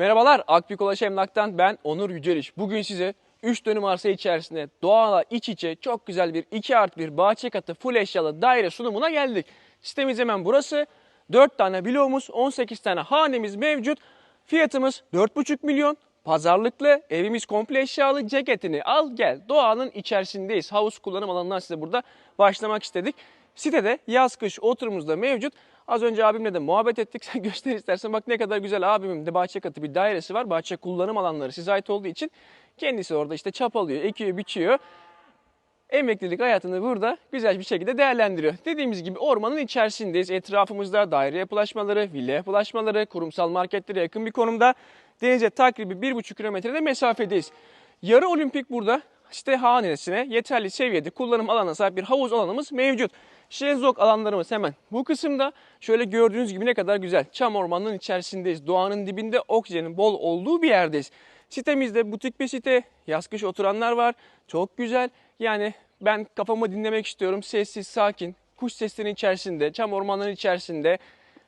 Merhabalar, Akbük Ulaş Emlak'tan ben Onur Yüceliş. Bugün size 3 dönüm arsa içerisinde doğala iç içe çok güzel bir 2 artı 1 bahçe katı full eşyalı daire sunumuna geldik. Sitemiz hemen burası. 4 tane bloğumuz, 18 tane hanemiz mevcut. Fiyatımız 4,5 milyon. Pazarlıklı, evimiz komple eşyalı, ceketini al gel. Doğanın içerisindeyiz. Havuz kullanım alanından size burada başlamak istedik. Sitede yaz kış oturumumuz da mevcut. Az önce abimle de muhabbet ettik. Sen göster istersen bak ne kadar güzel abimin de bahçe katı bir dairesi var. Bahçe kullanım alanları size ait olduğu için kendisi orada işte çapalıyor, ekiyor, biçiyor. Emeklilik hayatını burada güzel bir şekilde değerlendiriyor. Dediğimiz gibi ormanın içerisindeyiz. Etrafımızda daire yapılaşmaları, villa yapılaşmaları, kurumsal marketlere yakın bir konumda. Denize takribi 1,5 kilometrede mesafedeyiz. Yarı olimpik burada site hanesine yeterli seviyede kullanım alanına sahip bir havuz alanımız mevcut. Şezlong alanlarımız hemen bu kısımda. Şöyle gördüğünüz gibi ne kadar güzel. Çam ormanının içerisindeyiz. Doğanın dibinde oksijenin bol olduğu bir yerdeyiz. Sitemizde butik bir site. Yaz kış oturanlar var. Çok güzel. Yani ben kafamı dinlemek istiyorum. Sessiz, sakin. Kuş seslerinin içerisinde, çam ormanların içerisinde.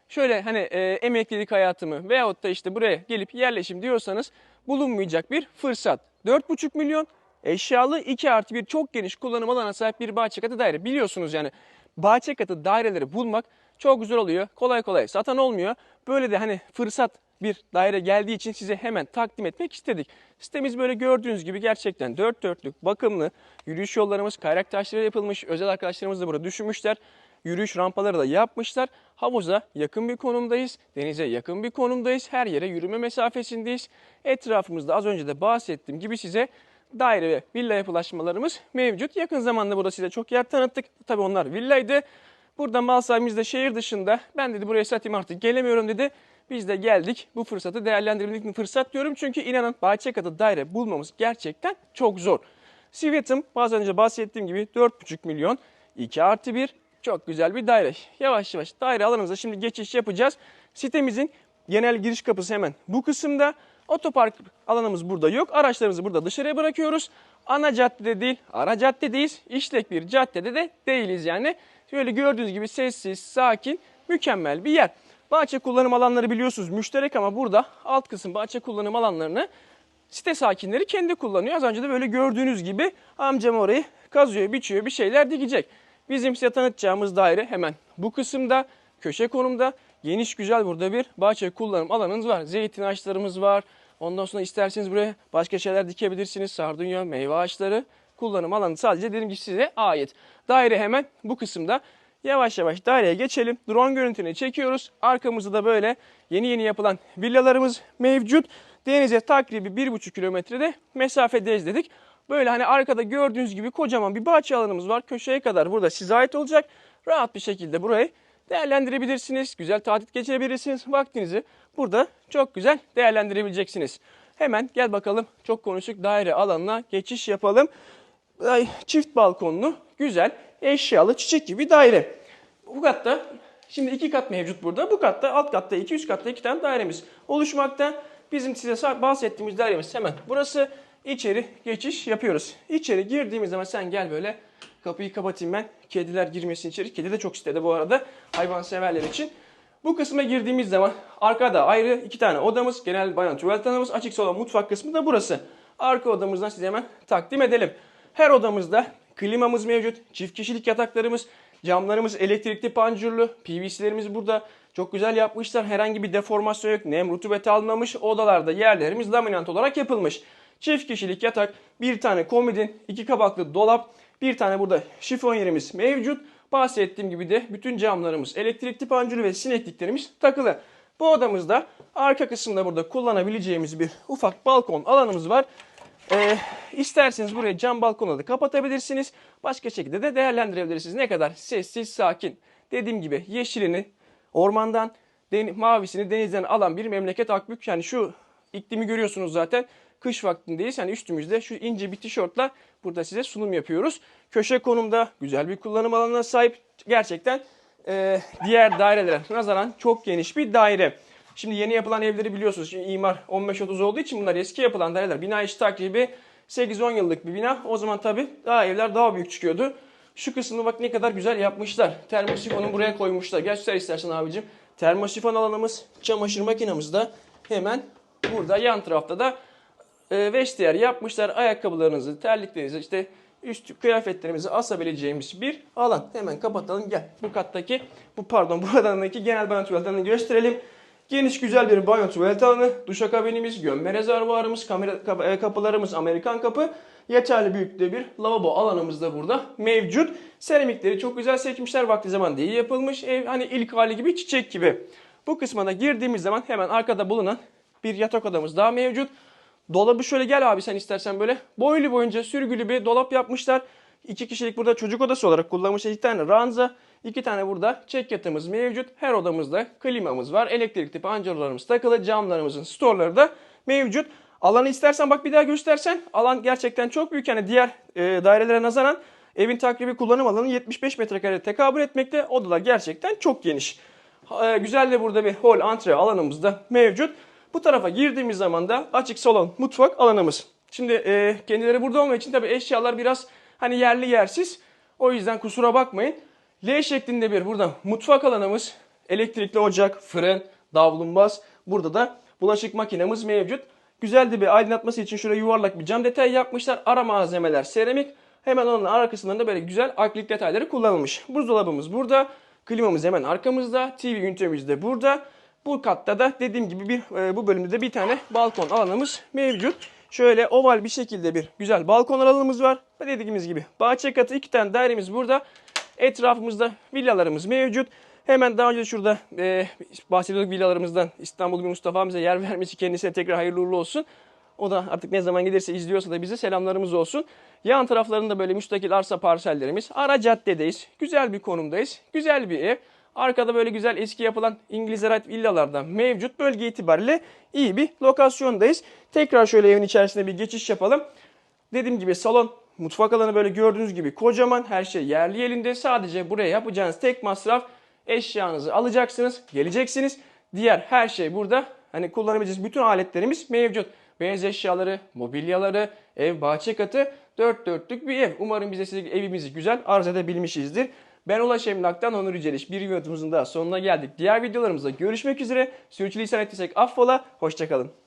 Şöyle hani e, emeklilik hayatımı veyahut da işte buraya gelip yerleşim diyorsanız bulunmayacak bir fırsat. 4,5 milyon eşyalı 2 artı 1 çok geniş kullanım alanına sahip bir bahçe katı daire. Biliyorsunuz yani bahçe katı daireleri bulmak çok güzel oluyor. Kolay kolay satan olmuyor. Böyle de hani fırsat bir daire geldiği için size hemen takdim etmek istedik. Sitemiz böyle gördüğünüz gibi gerçekten dört dörtlük, bakımlı. Yürüyüş yollarımız kayrak taşları yapılmış. Özel arkadaşlarımız da burada düşünmüşler. Yürüyüş rampaları da yapmışlar. Havuza yakın bir konumdayız. Denize yakın bir konumdayız. Her yere yürüme mesafesindeyiz. Etrafımızda az önce de bahsettiğim gibi size daire ve villa yapılaşmalarımız mevcut. Yakın zamanda burada size çok yer tanıttık. Tabii onlar villaydı. Burada mal sahibimiz de şehir dışında. Ben dedi buraya satayım artık gelemiyorum dedi. Biz de geldik bu fırsatı değerlendirebildik mi fırsat diyorum. Çünkü inanın bahçe katı daire bulmamız gerçekten çok zor. Sivet'im az önce bahsettiğim gibi 4,5 milyon 2 artı 1 çok güzel bir daire. Yavaş yavaş daire alanımıza şimdi geçiş yapacağız. Sitemizin genel giriş kapısı hemen bu kısımda. Otopark alanımız burada yok. Araçlarımızı burada dışarıya bırakıyoruz. Ana caddede değil, ara caddedeyiz. İşlek bir caddede de değiliz yani. Şöyle gördüğünüz gibi sessiz, sakin, mükemmel bir yer. Bahçe kullanım alanları biliyorsunuz müşterek ama burada alt kısım bahçe kullanım alanlarını site sakinleri kendi kullanıyor. Az önce de böyle gördüğünüz gibi amcam orayı kazıyor, biçiyor, bir şeyler dikecek. Bizim size tanıtacağımız daire hemen bu kısımda, köşe konumda. Geniş güzel burada bir bahçe kullanım alanınız var. Zeytin ağaçlarımız var. Ondan sonra isterseniz buraya başka şeyler dikebilirsiniz. Sardunya, meyve ağaçları kullanım alanı sadece dediğim gibi size ait. Daire hemen bu kısımda. Yavaş yavaş daireye geçelim. Drone görüntünü çekiyoruz. Arkamızda da böyle yeni yeni yapılan villalarımız mevcut. Denize takribi 1,5 kilometrede mesafedeyiz dedik. Böyle hani arkada gördüğünüz gibi kocaman bir bahçe alanımız var. Köşeye kadar burada size ait olacak. Rahat bir şekilde burayı değerlendirebilirsiniz. Güzel tatil geçirebilirsiniz. Vaktinizi burada çok güzel değerlendirebileceksiniz. Hemen gel bakalım çok konuştuk daire alanına geçiş yapalım. Çift balkonlu, güzel, eşyalı, çiçek gibi daire. Bu katta şimdi iki kat mevcut burada. Bu katta alt katta iki, üst katta iki tane dairemiz oluşmakta. Bizim size bahsettiğimiz dairemiz hemen burası. İçeri geçiş yapıyoruz. İçeri girdiğimiz zaman sen gel böyle kapıyı kapatayım ben. Kediler girmesin içeri. Kedi de çok istedi bu arada hayvanseverler için. Bu kısma girdiğimiz zaman arkada ayrı iki tane odamız, genel bayan tuvalet alanımız, açık salon mutfak kısmı da burası. Arka odamızdan size hemen takdim edelim. Her odamızda klimamız mevcut, çift kişilik yataklarımız, camlarımız elektrikli panjurlu, PVC'lerimiz burada. Çok güzel yapmışlar. Herhangi bir deformasyon yok. Nem, rutubet almamış. Odalarda yerlerimiz laminant olarak yapılmış. Çift kişilik yatak, bir tane komodin, iki kabaklı dolap, bir tane burada şifon yerimiz mevcut. Bahsettiğim gibi de bütün camlarımız elektrikli panjurlu ve sinekliklerimiz takılı. Bu odamızda arka kısımda burada kullanabileceğimiz bir ufak balkon alanımız var. Ee, isterseniz buraya cam balkonu da kapatabilirsiniz. Başka şekilde de değerlendirebilirsiniz. Ne kadar sessiz, sakin. Dediğim gibi yeşilini ormandan, den- mavisini denizden alan bir memleket Akbük. Yani şu iklimi görüyorsunuz zaten. Kış vaktindeyiz. Yani üstümüzde şu ince bir tişörtle burada size sunum yapıyoruz. Köşe konumda güzel bir kullanım alanına sahip. Gerçekten e, diğer dairelere nazaran çok geniş bir daire. Şimdi yeni yapılan evleri biliyorsunuz. Şimdi imar 15-30 olduğu için bunlar eski yapılan daireler. Bina işi takribi 8-10 yıllık bir bina. O zaman tabii daha evler daha büyük çıkıyordu. Şu kısmını bak ne kadar güzel yapmışlar. Termosifonu buraya koymuşlar. Göster istersen abicim. Termosifon alanımız, çamaşır makinamız da hemen Burada yan tarafta da e, vestiyer yapmışlar. Ayakkabılarınızı, terliklerinizi, işte üst kıyafetlerimizi asabileceğimiz bir alan. Hemen kapatalım. Gel bu kattaki, bu pardon buradaki genel banyo tuvalet alanını gösterelim. Geniş güzel bir banyo tuvalet alanı, duşakabinimiz, gömme rezervuarımız, kamera kap- e, kapılarımız Amerikan kapı. Yeterli büyüklükte bir lavabo alanımız da burada mevcut. Seramikleri çok güzel seçmişler. Vakti zaman iyi yapılmış. Ev hani ilk hali gibi çiçek gibi. Bu kısma da girdiğimiz zaman hemen arkada bulunan bir yatak odamız daha mevcut. Dolabı şöyle gel abi sen istersen böyle boylu boyunca sürgülü bir dolap yapmışlar. İki kişilik burada çocuk odası olarak kullanmışlar. İki tane ranza, iki tane burada çek yatağımız mevcut. Her odamızda klimamız var. Elektrik tipi pancarlarımız takılı. Camlarımızın storları da mevcut. Alanı istersen bak bir daha göstersen. Alan gerçekten çok büyük. Yani diğer e, dairelere nazaran evin takribi kullanım alanı 75 metrekare tekabül etmekte. Odalar gerçekten çok geniş. E, güzel de burada bir hol antre alanımız da mevcut. Bu tarafa girdiğimiz zaman da açık salon, mutfak alanımız. Şimdi e, kendileri burada olmadığı için tabii eşyalar biraz hani yerli yersiz. O yüzden kusura bakmayın. L şeklinde bir burada mutfak alanımız, elektrikli ocak, fırın, davlumbaz. Burada da bulaşık makinemiz mevcut. Güzel de bir aydınlatması için şuraya yuvarlak bir cam detay yapmışlar. Ara malzemeler seramik. Hemen onun arkasından da böyle güzel akrilik detayları kullanılmış. Buzdolabımız burada. Klimamız hemen arkamızda. TV ünitemiz de burada. Bu katta da dediğim gibi bir e, bu bölümde de bir tane balkon alanımız mevcut. Şöyle oval bir şekilde bir güzel balkon alanımız var. Dediğimiz gibi bahçe katı iki tane dairemiz burada. Etrafımızda villalarımız mevcut. Hemen daha önce şurada e, bahsediyorduk villalarımızdan İstanbul bir Mustafa bize yer vermesi kendisine tekrar hayırlı uğurlu olsun. O da artık ne zaman gelirse izliyorsa da bize selamlarımız olsun. Yan taraflarında böyle müstakil arsa parsellerimiz. Ara caddedeyiz. Güzel bir konumdayız. Güzel bir ev. Arkada böyle güzel eski yapılan İngiliz ait villalardan mevcut. Bölge itibariyle iyi bir lokasyondayız. Tekrar şöyle evin içerisinde bir geçiş yapalım. Dediğim gibi salon, mutfak alanı böyle gördüğünüz gibi kocaman. Her şey yerli elinde. Sadece buraya yapacağınız tek masraf eşyanızı alacaksınız, geleceksiniz. Diğer her şey burada. Hani kullanabileceğiniz bütün aletlerimiz mevcut. Beyaz eşyaları, mobilyaları, ev, bahçe katı, dört dörtlük bir ev. Umarım bize size evimizi güzel arz edebilmişizdir. Ben Ulaş Emlak'tan Onur Yüceliş. Bir videomuzun daha sonuna geldik. Diğer videolarımızda görüşmek üzere. Sürçülisan ettiysek affola. Hoşçakalın.